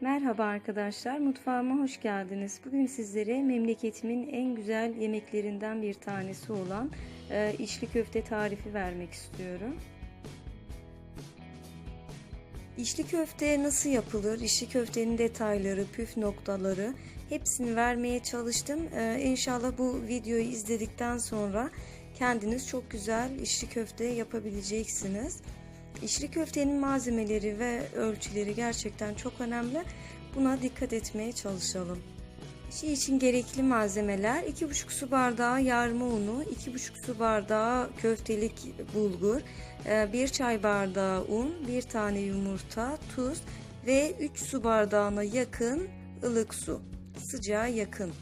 Merhaba arkadaşlar, mutfağıma hoş geldiniz. Bugün sizlere memleketimin en güzel yemeklerinden bir tanesi olan e, içli köfte tarifi vermek istiyorum. İçli köfte nasıl yapılır, içli köftenin detayları, püf noktaları hepsini vermeye çalıştım. E, inşallah bu videoyu izledikten sonra kendiniz çok güzel içli köfte yapabileceksiniz. İçli köftenin malzemeleri ve ölçüleri gerçekten çok önemli. Buna dikkat etmeye çalışalım. İşi için gerekli malzemeler 2,5 su bardağı yarma unu, 2,5 su bardağı köftelik bulgur, 1 çay bardağı un, 1 tane yumurta, tuz ve 3 su bardağına yakın ılık su. Sıcağa yakın.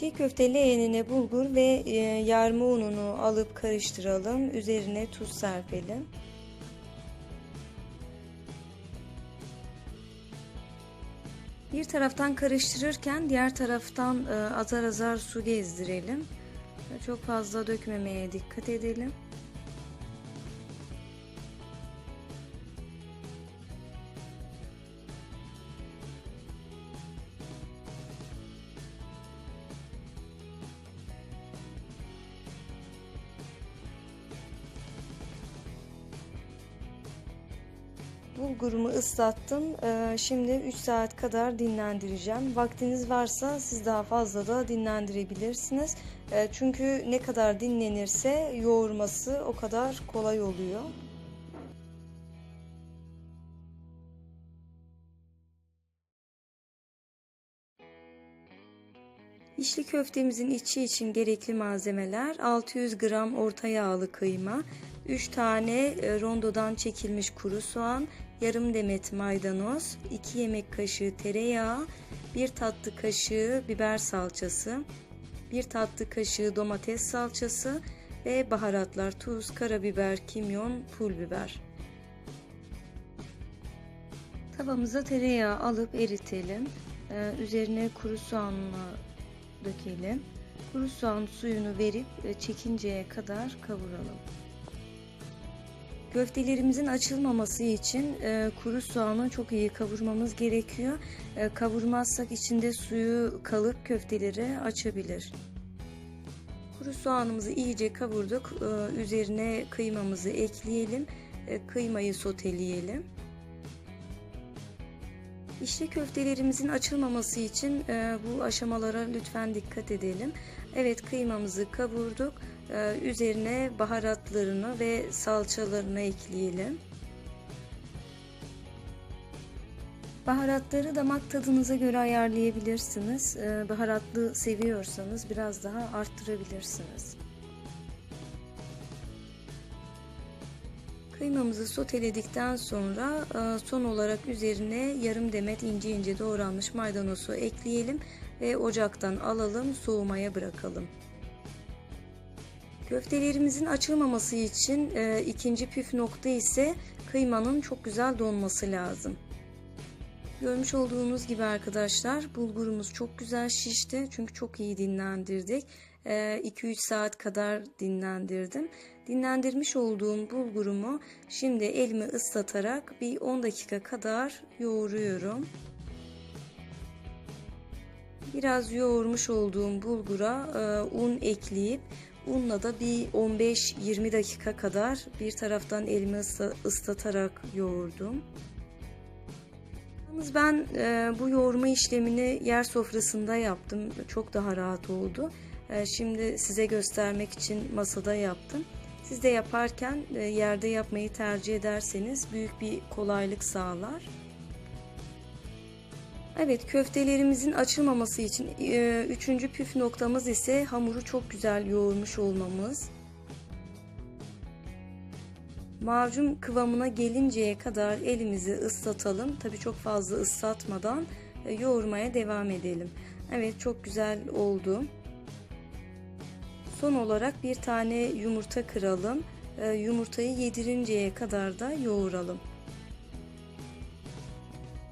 Çiğ köfte leğenine bulgur ve e, yarma ununu alıp karıştıralım. Üzerine tuz serpelim. Bir taraftan karıştırırken diğer taraftan e, azar azar su gezdirelim. Çok fazla dökmemeye dikkat edelim. Bulgurumu ıslattım. Ee, şimdi 3 saat kadar dinlendireceğim. Vaktiniz varsa siz daha fazla da dinlendirebilirsiniz. Ee, çünkü ne kadar dinlenirse yoğurması o kadar kolay oluyor. İçli köftemizin içi için gerekli malzemeler 600 gram orta yağlı kıyma, 3 tane e, rondodan çekilmiş kuru soğan, yarım demet maydanoz, 2 yemek kaşığı tereyağı, 1 tatlı kaşığı biber salçası, 1 tatlı kaşığı domates salçası ve baharatlar tuz, karabiber, kimyon, pul biber. Tavamıza tereyağı alıp eritelim. Ee, üzerine kuru soğanla dökelim. Kuru soğan suyunu verip e, çekinceye kadar kavuralım. Köftelerimizin açılmaması için e, kuru soğanı çok iyi kavurmamız gerekiyor. E, kavurmazsak içinde suyu kalıp köfteleri açabilir. Kuru soğanımızı iyice kavurduk. E, üzerine kıymamızı ekleyelim. E, kıymayı soteleyelim. İşte köftelerimizin açılmaması için e, bu aşamalara lütfen dikkat edelim. Evet kıymamızı kavurduk. E, üzerine baharatlarını ve salçalarını ekleyelim. Baharatları damak tadınıza göre ayarlayabilirsiniz. E, baharatlı seviyorsanız biraz daha arttırabilirsiniz. Kıymamızı soteledikten sonra e, son olarak üzerine yarım demet ince ince doğranmış maydanozu ekleyelim ve ocaktan alalım soğumaya bırakalım. Köftelerimizin açılmaması için e, ikinci püf nokta ise kıymanın çok güzel donması lazım. Görmüş olduğunuz gibi arkadaşlar bulgurumuz çok güzel şişti çünkü çok iyi dinlendirdik. 2-3 e, saat kadar dinlendirdim. Dinlendirmiş olduğum bulgurumu şimdi elimi ıslatarak bir 10 dakika kadar yoğuruyorum. Biraz yoğurmuş olduğum bulgura e, un ekleyip unla da bir 15-20 dakika kadar bir taraftan elimi ıslatarak yoğurdum. Yalnız ben e, bu yoğurma işlemini yer sofrasında yaptım. Çok daha rahat oldu. E, şimdi size göstermek için masada yaptım. Siz de yaparken e, yerde yapmayı tercih ederseniz büyük bir kolaylık sağlar. Evet köftelerimizin açılmaması için e, üçüncü püf noktamız ise hamuru çok güzel yoğurmuş olmamız. Macun kıvamına gelinceye kadar elimizi ıslatalım. Tabi çok fazla ıslatmadan e, yoğurmaya devam edelim. Evet çok güzel oldu. Son olarak bir tane yumurta kıralım. E, yumurtayı yedirinceye kadar da yoğuralım.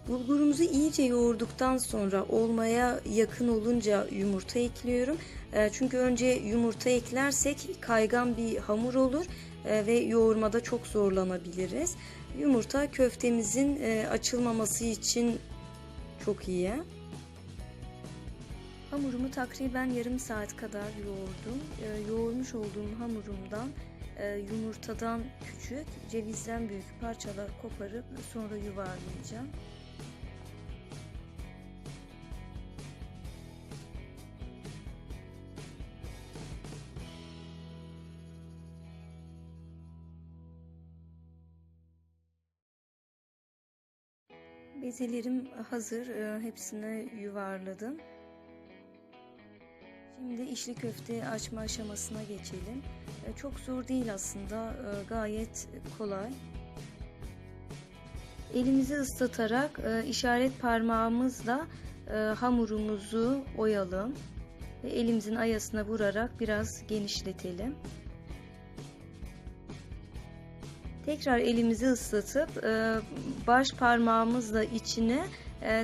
Bulgurumuzu iyice yoğurduktan sonra olmaya yakın olunca yumurta ekliyorum. E, çünkü önce yumurta eklersek kaygan bir hamur olur e, ve yoğurmada çok zorlanabiliriz. Yumurta köftemizin e, açılmaması için çok iyi. Hamurumu takriben yarım saat kadar yoğurdum. E, yoğurmuş olduğum hamurumdan e, yumurtadan küçük, cevizden büyük parçalar koparıp sonra yuvarlayacağım. Bezelerim hazır. E, hepsini yuvarladım. Şimdi içli köfte açma aşamasına geçelim. E, çok zor değil aslında. E, gayet kolay. Elimizi ıslatarak e, işaret parmağımızla hamurumuzu oyalım. Ve elimizin ayasına vurarak biraz genişletelim. Tekrar elimizi ıslatıp baş parmağımızla içine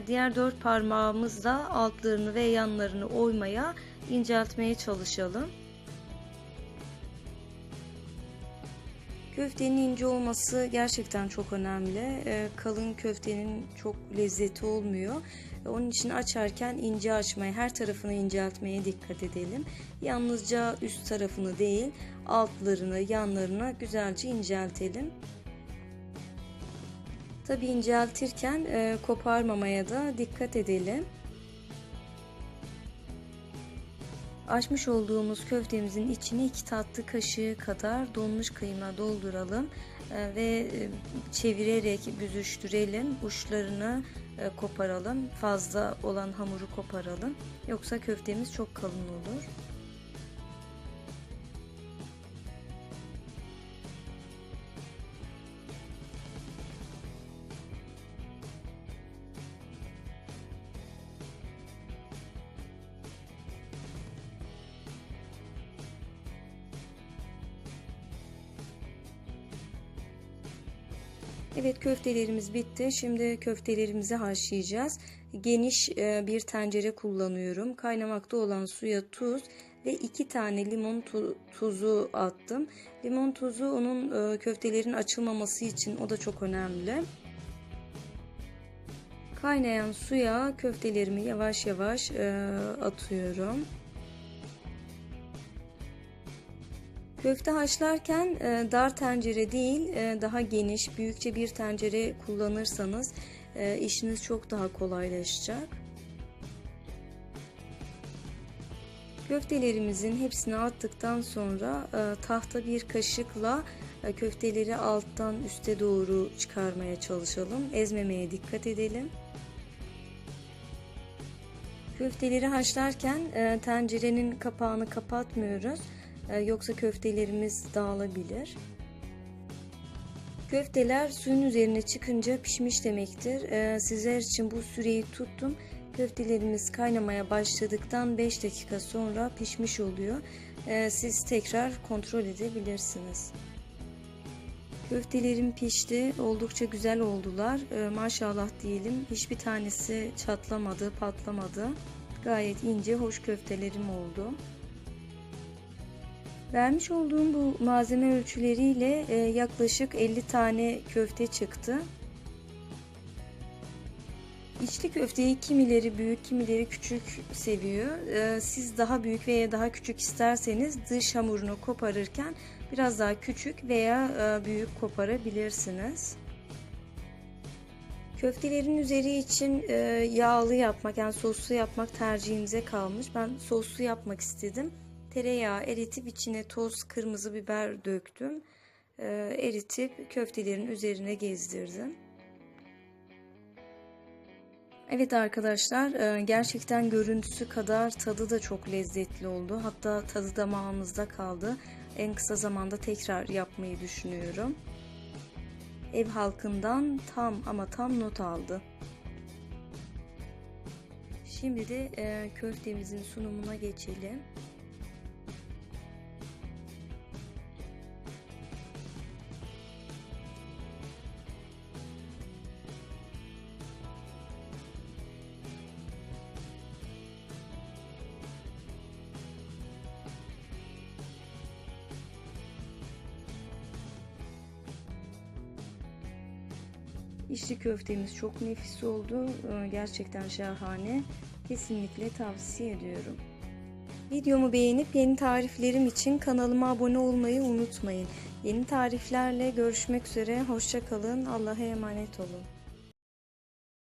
diğer dört parmağımızla altlarını ve yanlarını oymaya inceltmeye çalışalım. Köftenin ince olması gerçekten çok önemli. Ee, kalın köftenin çok lezzeti olmuyor. Onun için açarken ince açmaya, her tarafını inceltmeye dikkat edelim. Yalnızca üst tarafını değil, altlarını, yanlarını güzelce inceltelim. Tabi inceltirken e, koparmamaya da dikkat edelim. Açmış olduğumuz köftemizin içine iki tatlı kaşığı kadar donmuş kıyma dolduralım e, ve e, çevirerek büzüştürelim. Uçlarını e, koparalım. Fazla olan hamuru koparalım. Yoksa köftemiz çok kalın olur. Evet köftelerimiz bitti. Şimdi köftelerimizi haşlayacağız. Geniş e, bir tencere kullanıyorum. Kaynamakta olan suya tuz ve iki tane limon tuzu attım. Limon tuzu onun e, köftelerin açılmaması için o da çok önemli. Kaynayan suya köftelerimi yavaş yavaş e, atıyorum. Köfte haşlarken e, dar tencere değil e, daha geniş büyükçe bir tencere kullanırsanız e, işiniz çok daha kolaylaşacak. Köftelerimizin hepsini attıktan sonra tahta bir kaşıkla köfteleri alttan üste doğru çıkarmaya çalışalım. Ezmemeye dikkat edelim. Köfteleri haşlarken tencerenin kapağını kapatmıyoruz. Ee, yoksa köftelerimiz dağılabilir. Köfteler suyun üzerine çıkınca pişmiş demektir. Ee, sizler için bu süreyi tuttum. Köftelerimiz kaynamaya başladıktan 5 dakika sonra pişmiş oluyor. Ee, siz tekrar kontrol edebilirsiniz. Köftelerim pişti. Oldukça güzel oldular. Maşallah diyelim. Hiçbir tanesi çatlamadı, patlamadı. Gayet ince, hoş köftelerim oldu. Vermiş olduğum bu malzeme ölçüleriyle e, yaklaşık 50 tane köfte çıktı. İçli köfteyi kimileri büyük, kimileri küçük seviyor. E, siz daha büyük veya daha küçük isterseniz dış hamurunu koparırken biraz daha küçük veya e, büyük koparabilirsiniz. Köftelerin üzeri için yağlı yapmak yani soslu yapmak tercihinize kalmış. Ben soslu yapmak istedim tereyağı eritip içine toz kırmızı biber döktüm. E, eritip köftelerin üzerine gezdirdim. Evet arkadaşlar e, gerçekten görüntüsü kadar tadı da çok lezzetli oldu. Hatta tadı damağımızda kaldı. En kısa zamanda tekrar yapmayı düşünüyorum. Ev halkından tam ama tam not aldı. Şimdi de e, köftemizin sunumuna geçelim. İçli köftemiz çok nefis oldu. Ee, Gerçekten şahane. Kesinlikle tavsiye ediyorum. Videomu beğenip yeni tariflerim için kanalıma abone olmayı unutmayın. Yeni tariflerle görüşmek üzere. Hoşçakalın. Allah'a emanet olun.